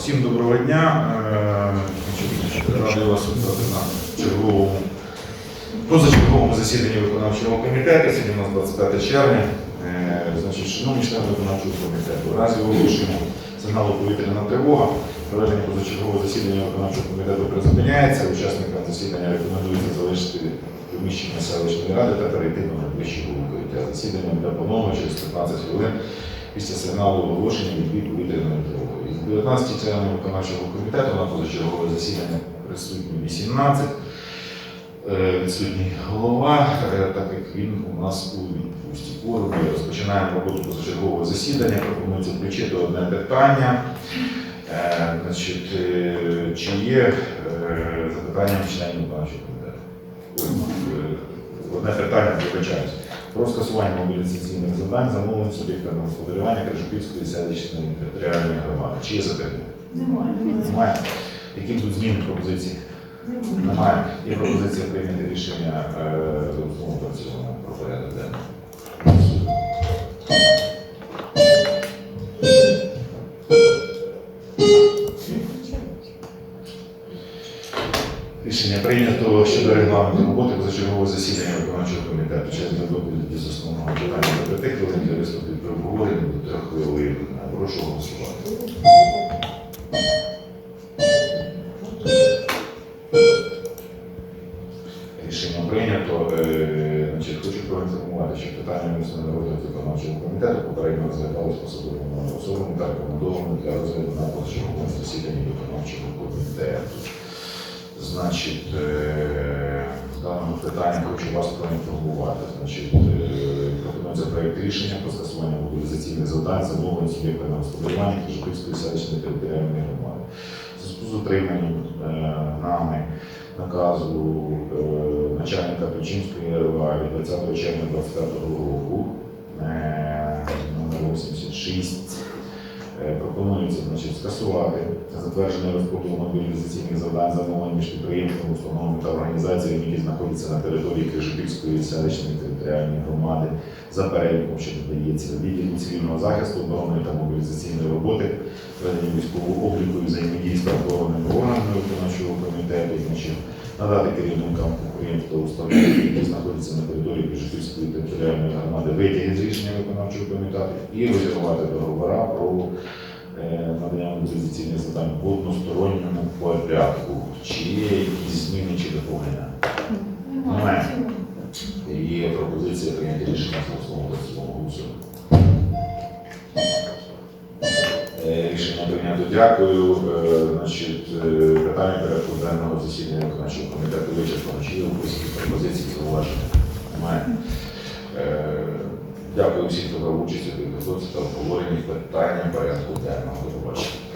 Всім доброго дня. Е, Радий вас вітати на черговому позачерговому засіданні виконавчого комітету. Сьогодні у нас 25 червня. Е, Значить, шановні члени виконавчого комітету, разі оголошення сигналу повітряна тривога, проведення позачергового засідання виконавчого комітету призупиняється. Учасникам засідання рекомендується залишити приміщення селищної ради та перейти до найближчого укриття. Засідання буде поновлено через 15 хвилин після сигналу оголошення тривоги. Із 19 членів виконавчого комітету на позачергове засідання присутні 18. Е, Відсутній голова, е, так як він у нас у відпустці. Кворум є. Розпочинаємо роботу позачергового засідання. Пропонується включити одне питання. Е, Значить, чи є запитання членів виконавчого комітету? Одне питання вибачаюсь. Про скасування мобілізаційних завдань замовлень суб'єктами господарювання Крижопільської селищної територіальної громади. Чи є запитання? Немає. Немає. Які тут зміни пропозиції? Немає. Є пропозиція прийняти рішення е, за основу та в цілому про порядок денний. Рішення прийнято щодо регламенту роботи позачергового засідання виконавчого комітету. Час для доповіді з основного питання до 5 хвилин для виступів при обговоренні до 3 хвилин. Прошу голосувати. Рішення прийнято. Е, Значить, хочу проінформувати, що питання винесено на виконавчого комітету попередньо розглядалось посадовими особами та рекомендовано для розгляду на позачерговому засіданні виконавчого комітету. Значить, е, в даному питанні хочу вас проінформувати. Значить, е, пропонується проєкт рішення про скасування мобілізаційних завдань замовлень суб'єктами господарювання Кижопільської селищної територіальної громади. Зв'язку з отриманням е, нами наказу начальника Печінської РВА від 20 червня 2025 року е, номер 86 Е, Пропонується значить, скасувати затвердження розподілу мобілізаційних завдань замовлень між підприємствами, установами та організаціями, які знаходяться на території Крижопільської селищної територіальної громади. За переліком, що додається відділу цивільного захисту, оборони та мобілізаційної роботи, ведення військового обліку і взаємодії з правоохоронними органами виконавчого комітету, значить, надати керівникам підприємства установ, які знаходяться на території Крижопільської територіальної громади, витяги з рішення виконавчого комітету і розірвати договора про надання мобілізаційних завдань в односторонньому порядку. Чи є якісь зміни чи доповнення? Немає. Є пропозиція прийняти рішення за основу та цілому голосуємо. Е, Рішення прийнято. Дякую. Е, Значить, е, питання порядку денного засідання виконавчого комітету вичерпано. Чи є пропозиції зауваження? Немає. Дякую всім, хто брав участь у підготовці та обговоренні питання порядку денного. До побачення.